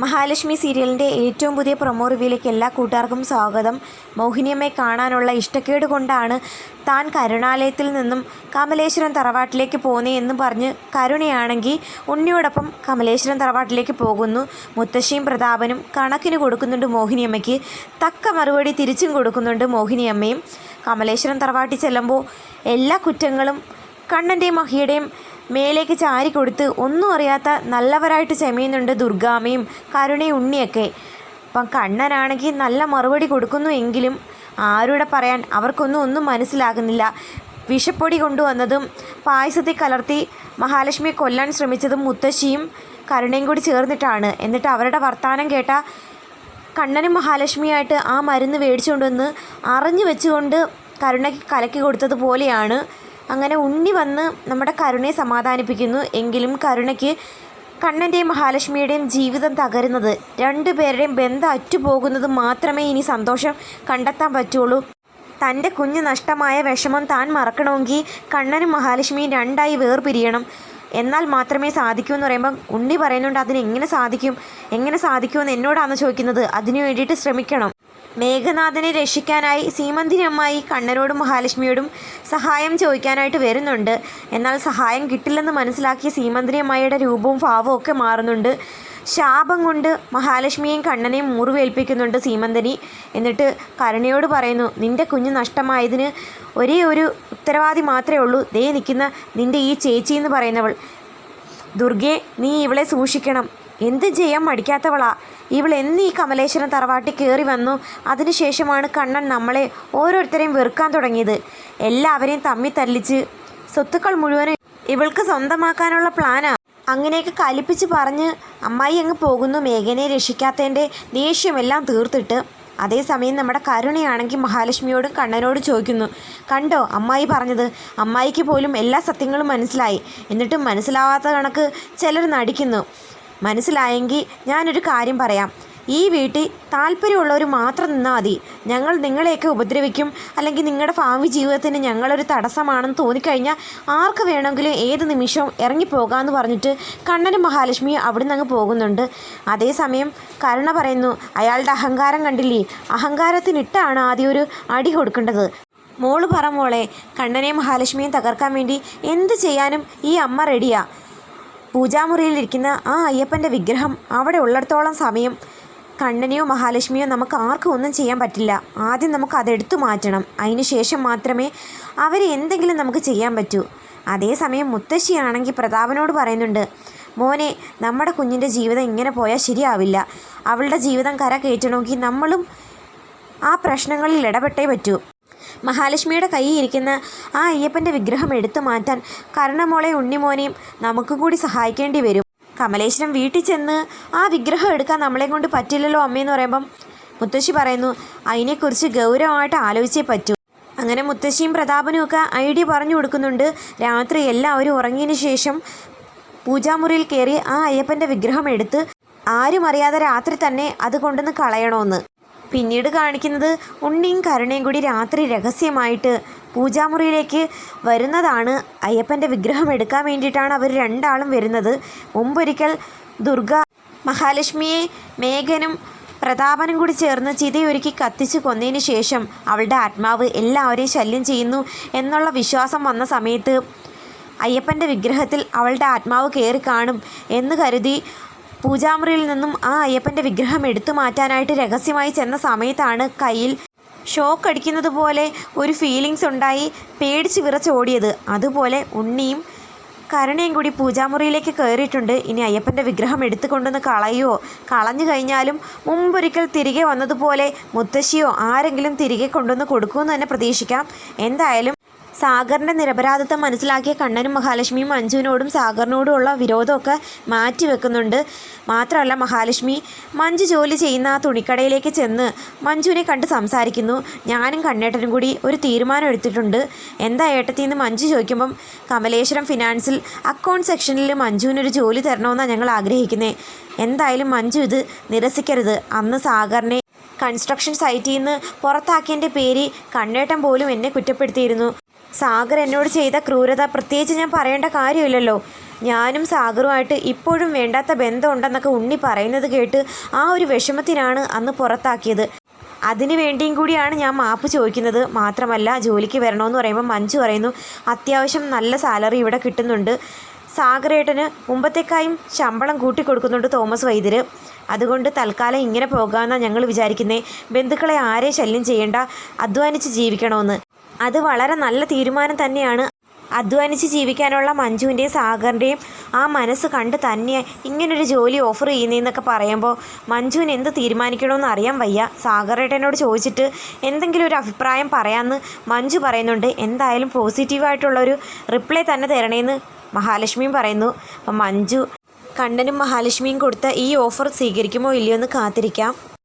മഹാലക്ഷ്മി സീരിയലിന്റെ ഏറ്റവും പുതിയ പ്രൊമോ റിവ്യൂയിലേക്ക് എല്ലാ കൂട്ടുകാർക്കും സ്വാഗതം. മോഹിനിയമ്മയെ കാണാനുള്ള ഇഷ്ടക്കേട് കൊണ്ടാണ് താൻ കരുണാലയത്തിൽ നിന്നും കമലേശ്വരം തറവാട്ടിലേക്ക് പോന്നേ എന്ന് പറഞ്ഞ് കരുണയാണെങ്കിൽ ഉണ്ണിയോടൊപ്പം കമലേശ്വരം തറവാട്ടിലേക്ക് പോകുന്നു. മുത്തശ്ശിയും പ്രതാപനും കണക്കിന് കൊടുക്കുന്നുണ്ട് മോഹിനിയമ്മയ്ക്ക്. തക്ക മറുപടി തിരിച്ചും കൊടുക്കുന്നുണ്ട് മോഹിനിയമ്മയും. കമലേശ്വരം തറവാട്ടിൽ ചെല്ലുമ്പോൾ എല്ലാ കുറ്റങ്ങളും കണ്ണന്റെയും മഹിയുടെയും മേലേക്ക് ചാരി കൊടുത്ത് ഒന്നും അറിയാത്ത നല്ലവരായിട്ട് ചെമയുന്നുണ്ട് ദുർഗാമയും കരുണയും ഉണ്ണിയൊക്കെ. അപ്പം കണ്ണനാണെങ്കിൽ നല്ല മറുപടി കൊടുക്കുന്നു എങ്കിലും ആരുടെ പറയാൻ അവർക്കൊന്നും ഒന്നും മനസ്സിലാകുന്നില്ല. വിഷപ്പൊടി കൊണ്ടുവന്നതും പായസത്തിൽ കലർത്തി മഹാലക്ഷ്മിയെ കൊല്ലാൻ ശ്രമിച്ചതും മുത്തശ്ശിയും കരുണയും കൂടി ചേർന്നിട്ടാണ്. എന്നിട്ട് അവരുടെ വർത്തമാനം കേട്ട കണ്ണനും മഹാലക്ഷ്മിയായിട്ട് ആ മരുന്ന് മേടിച്ചുകൊണ്ടുവന്ന് അറിഞ്ഞു വെച്ചുകൊണ്ട് കരുണയ്ക്ക് കലക്കി കൊടുത്തതുപോലെയാണ് അങ്ങനെ ഉണ്ണി വന്ന് നമ്മുടെ കരുണയെ സമാധാനിപ്പിക്കുന്നു. എങ്കിലും കരുണയ്ക്ക് കണ്ണന്റെയും മഹാലക്ഷ്മിയുടെയും ജീവിതം തകരുന്നത് രണ്ടുപേരുടെയും ബന്ധം അറ്റുപോകുന്നത് മാത്രമേ ഇനി സന്തോഷം കണ്ടെത്താൻ പറ്റുള്ളൂ. തന്റെ കുഞ്ഞ് നഷ്ടമായ വിഷമം താൻ മറക്കണമെങ്കിൽ കണ്ണനും മഹാലക്ഷ്മിയും രണ്ടായി വേർപിരിയണം. എന്നാൽ മാത്രമേ സാധിക്കൂ എന്ന് പറയുമ്പോൾ ഉണ്ണി പറയുന്നുണ്ട് അതിന് എങ്ങനെ സാധിക്കും? എങ്ങനെ സാധിക്കുമെന്ന് എന്നോടാണ് ചോദിക്കുന്നത്. അതിനു വേണ്ടിയിട്ട് ശ്രമിക്കണം. മേഘനാഥനെ രക്ഷിക്കാനായി സീമന്തിനി അമ്മായി കണ്ണനോടും മഹാലക്ഷ്മിയോടും സഹായം ചോദിക്കാനായിട്ട് വരുന്നുണ്ട്. എന്നാൽ സഹായം കിട്ടില്ലെന്ന് മനസ്സിലാക്കിയ സീമന്തിനമ്മായിയുടെ രൂപവും ഭാവവും ഒക്കെ മാറുന്നുണ്ട്. ശാപം കൊണ്ട് മഹാലക്ഷ്മിയെയും കണ്ണനെയും മുറിവേൽപ്പിക്കുന്നുണ്ട് സീമന്തനി എന്നിട്ട് കരുണയോട് പറയുന്നു നിന്റെ കുഞ്ഞ് നഷ്ടമായതിന് ഒരേ ഒരു ഉത്തരവാദി മാത്രമേ ഉള്ളൂ. ദേ നിൽക്കുന്ന നിന്റെ ഈ ചേച്ചി എന്ന് പറയുന്നവൾ. ദുർഗെ നീ ഇവളെ സൂക്ഷിക്കണം. എന്ത് ചെയ്യാൻ മടിക്കാത്തവളാ. ഇവൾ എന്ന് ഈ കമലേശ്വരം തറവാട്ടിൽ കയറി വന്നു. അതിനുശേഷമാണ് കണ്ണൻ നമ്മളെ ഓരോരുത്തരെയും വെറുക്കാൻ തുടങ്ങിയത്. എല്ലാവരെയും തമ്മി തല്ലിച്ച്. സ്വത്തുക്കൾ മുഴുവനും ഇവൾക്ക് സ്വന്തമാക്കാനുള്ള പ്ലാനാ. അങ്ങനെയൊക്കെ കലിപ്പിച്ച് പറഞ്ഞ് അമ്മായി അങ്ങ് പോകുന്നു മേഘനെ രക്ഷിക്കാത്തതിന്റെ ദേഷ്യമെല്ലാം തീർത്തിട്ട്. അതേസമയം നമ്മുടെ കരുണയാണെങ്കിൽ മഹാലക്ഷ്മിയോടും കണ്ണനോടും ചോദിക്കുന്നു കണ്ടോ അമ്മായി പറഞ്ഞത്? അമ്മായിക്ക് പോലും എല്ലാ സത്യങ്ങളും മനസ്സിലായി. എന്നിട്ടും മനസ്സിലാവാത്ത കണക്ക് ചിലർ നടിക്കുന്നു. മനസ്സിലായെങ്കിൽ ഞാനൊരു കാര്യം പറയാം. ഈ വീട്ടിൽ താല്പര്യമുള്ളവർ മാത്രം നിന്നാൽ മതി. ഞങ്ങൾ നിങ്ങളെയൊക്കെ ഉപദ്രവിക്കും. അല്ലെങ്കിൽ നിങ്ങളുടെ ഭാവി ജീവിതത്തിന് ഞങ്ങളൊരു തടസ്സമാണെന്ന് തോന്നിക്കഴിഞ്ഞാൽ ആർക്ക് വേണമെങ്കിലും ഏത് നിമിഷവും ഇറങ്ങിപ്പോകാമെന്ന് പറഞ്ഞിട്ട് കണ്ണനും മഹാലക്ഷ്മി അവിടെ നിന്ന് അങ്ങ് പോകുന്നുണ്ട്. അതേസമയം കരുണ പറയുന്നു അയാളുടെ അഹങ്കാരം കണ്ടില്ലേ? അഹങ്കാരത്തിനിട്ടാണ് ആദ്യം ഒരു അടി കൊടുക്കേണ്ടത്. മോൾ പറ മോളെ കണ്ണനെയും മഹാലക്ഷ്മിയും തകർക്കാൻ വേണ്ടി എന്ത് ചെയ്യാനും ഈ അമ്മ റെഡിയാ. പൂജാമുറിയിലിരിക്കുന്ന ആ അയ്യപ്പന്റെ വിഗ്രഹം അവിടെ ഉള്ളിടത്തോളം സമയം കണ്ണനെയോ മഹാലക്ഷ്മിയോ നമുക്ക് ആർക്കും ഒന്നും ചെയ്യാൻ പറ്റില്ല. ആദ്യം നമുക്ക് അതെടുത്തു മാറ്റണം. അതിനുശേഷം മാത്രമേ അവരെ എന്തെങ്കിലും നമുക്ക് ചെയ്യാൻ പറ്റൂ. അതേസമയം മുത്തശ്ശിയാണെങ്കിൽ പ്രതാപനോട് പറയുന്നുണ്ട് മോനെ നമ്മുടെ കുഞ്ഞിന്റെ ജീവിതം ഇങ്ങനെ പോയാൽ ശരിയാവില്ല. അവളുടെ ജീവിതം കര കയറ്റണമെങ്കിൽ നമ്മളും ആ പ്രശ്നങ്ങളിൽ ഇടപെട്ടേ പറ്റൂ. മഹാലക്ഷ്മിയുടെ കയ്യിൽ ഇരിക്കുന്ന ആ അയ്യപ്പന്റെ വിഗ്രഹം എടുത്തു മാറ്റാൻ കരുണമോളെ ഉണ്ണിമോനെയും നമുക്കും കൂടി സഹായിക്കേണ്ടി വരും. കമലേശ്വരം വീട്ടിൽ ചെന്ന് ആ വിഗ്രഹം എടുക്കാൻ നമ്മളെ കൊണ്ട് പറ്റില്ലല്ലോ അമ്മയെന്ന് പറയുമ്പം മുത്തശ്ശി പറയുന്നു അതിനെക്കുറിച്ച് ഗൗരവമായിട്ട് ആലോചിച്ചേ പറ്റൂ. അങ്ങനെ മുത്തശ്ശിയും പ്രതാപനും ഒക്കെ ഐഡിയ പറഞ്ഞു കൊടുക്കുന്നുണ്ട്. രാത്രി എല്ലാവരും ഉറങ്ങിയതിന് ശേഷം പൂജാമുറിയിൽ കയറി ആ അയ്യപ്പന്റെ വിഗ്രഹം എടുത്ത് ആരും അറിയാതെ രാത്രി തന്നെ അത് കൊണ്ടുവന്ന് കളയണമെന്ന്. പിന്നീട് കാണിക്കുന്നത് ഉണ്ണിയും കരുണയും കൂടി രാത്രി രഹസ്യമായിട്ട് പൂജാമുറിയിലേക്ക് വരുന്നതാണ്. അയ്യപ്പന്റെ വിഗ്രഹം എടുക്കാൻ വേണ്ടിയിട്ടാണ് അവർ രണ്ടാളും വരുന്നത്. മുമ്പൊരിക്കൽ ദുർഗ മഹാലക്ഷ്മിയെ മേഘനും പ്രതാപനും കൂടി ചേർന്ന് ചിതയൊരുക്കി കത്തിച്ച് കൊന്നതിന് ശേഷം അവളുടെ ആത്മാവ് എല്ലാവരെയും ശല്യം ചെയ്യുന്നു എന്നുള്ള വിശ്വാസം വന്ന സമയത്ത് അയ്യപ്പന്റെ വിഗ്രഹത്തിൽ അവളുടെ ആത്മാവ് കയറി കാണും എന്ന് കരുതി പൂജാമുറിയിൽ നിന്നും ആ അയ്യപ്പന്റെ വിഗ്രഹം എടുത്തു മാറ്റാനായിട്ട് രഹസ്യമായി ചെന്ന സമയത്താണ് കയ്യിൽ ഷോക്ക് അടിക്കുന്നത് പോലെ ഒരു ഫീലിങ്സ് ഉണ്ടായി പേടിച്ച് വിറച്ചോടിയത് അതുപോലെ ഉണ്ണിയും കരുണയും കൂടി പൂജാമുറിയിലേക്ക് കയറിയിട്ടുണ്ട്. ഇനി അയ്യപ്പന്റെ വിഗ്രഹം എടുത്തുകൊണ്ടൊന്ന് കളയുമോ കളഞ്ഞു കഴിഞ്ഞാലും മുമ്പൊരിക്കൽ തിരികെ വന്നതുപോലെ മുത്തശ്ശിയോ ആരെങ്കിലും തിരികെ കൊണ്ടുവന്ന് കൊടുക്കുമെന്ന് തന്നെ പ്രതീക്ഷിക്കാം. എന്തായാലും സാഗറിന്റെ നിരപരാധിത്വം മനസ്സിലാക്കിയ കണ്ണനും മഹാലക്ഷ്മിയും മഞ്ജുവിനോടും സാഗറിനോടുമുള്ള വിരോധമൊക്കെ മാറ്റിവെക്കുന്നുണ്ട്. മാത്രമല്ല മഹാലക്ഷ്മി മഞ്ജു ജോലി ചെയ്യുന്ന തുണിക്കടയിലേക്ക് ചെന്ന് മഞ്ജുവിനെ കണ്ട് സംസാരിക്കുന്നു. ഞാനും കണ്ണേട്ടനും കൂടി ഒരു തീരുമാനം എടുത്തിട്ടുണ്ട്. എന്താ ഏട്ടത്തിന്ന് മഞ്ജു ചോദിക്കുമ്പം കമലേശ്വരം ഫിനാൻസിൽ അക്കൗണ്ട് സെക്ഷനിൽ മഞ്ജുവിനൊരു ജോലി തരണമെന്നാണ് ഞങ്ങൾ ആഗ്രഹിക്കുന്നത് എന്തായാലും മഞ്ജു ഇത് നിരസിക്കരുത്. അന്ന് സാഗറിനെ കൺസ്ട്രക്ഷൻ സൈറ്റിൽ നിന്ന് പുറത്താക്കിയതിന്റെ പേര് കണ്ണേട്ടൻ പോലും എന്നെ കുറ്റപ്പെടുത്തിയിരുന്നു. സാഗർ എന്നോട് ചെയ്ത ക്രൂരത പ്രത്യേകിച്ച് ഞാൻ പറയേണ്ട കാര്യമില്ലല്ലോ. ഞാനും സാഗറുമായിട്ട് ഇപ്പോഴും വേണ്ടാത്ത ബന്ധമുണ്ടെന്നൊക്കെ ഉണ്ണി പറയുന്നത് കേട്ട് ആ ഒരു വിഷമത്തിനാണ് അന്ന് പുറത്താക്കിയത്. അതിനു വേണ്ടിയും കൂടിയാണ് ഞാൻ മാപ്പ് ചോദിക്കുന്നത്. മാത്രമല്ല ജോലിക്ക് വരണമെന്ന് പറയുമ്പോൾ മഞ്ജു പറയുന്നു അത്യാവശ്യം നല്ല സാലറി ഇവിടെ കിട്ടുന്നുണ്ട്. സാഗരേട്ടന് മുമ്പത്തേക്കായും ശമ്പളം കൂട്ടിക്കൊടുക്കുന്നുണ്ട് തോമസ് വൈദ്യർ അതുകൊണ്ട് തൽക്കാലം ഇങ്ങനെ പോകാമെന്നാണ് ഞങ്ങൾ വിചാരിക്കുന്നത് ബന്ധുക്കളെ ആരെ ശല്യം ചെയ്യേണ്ട. അധ്വാനിച്ച് ജീവിക്കണമെന്ന്. അത് വളരെ നല്ല തീരുമാനം തന്നെയാണ്. അധ്വാനിച്ച് ജീവിക്കാനുള്ള മഞ്ജുവിന്റെയും സാഗറിന്റെയും ആ മനസ്സ് കണ്ട് തന്നെ ഇങ്ങനൊരു ജോലി ഓഫർ ചെയ്യുന്നതെന്നൊക്കെ പറയുമ്പോൾ മഞ്ജുവിന് എന്ത് തീരുമാനിക്കണമെന്ന് അറിയാൻ വയ്യ. സാഗറേട്ടനോട് ചോദിച്ചിട്ട് എന്തെങ്കിലും ഒരു അഭിപ്രായം പറയാമെന്ന് മഞ്ജു പറയുന്നുണ്ട്. എന്തായാലും പോസിറ്റീവായിട്ടുള്ളൊരു റിപ്ലൈ തന്നെ തരണേന്ന് മഹാലക്ഷ്മിയും പറയുന്നു. അപ്പം മഞ്ജു കണ്ണനും മഹാലക്ഷ്മിയും കൊടുത്ത ഈ ഓഫർ സ്വീകരിക്കുമോ ഇല്ലയോ എന്ന് കാത്തിരിക്കാം.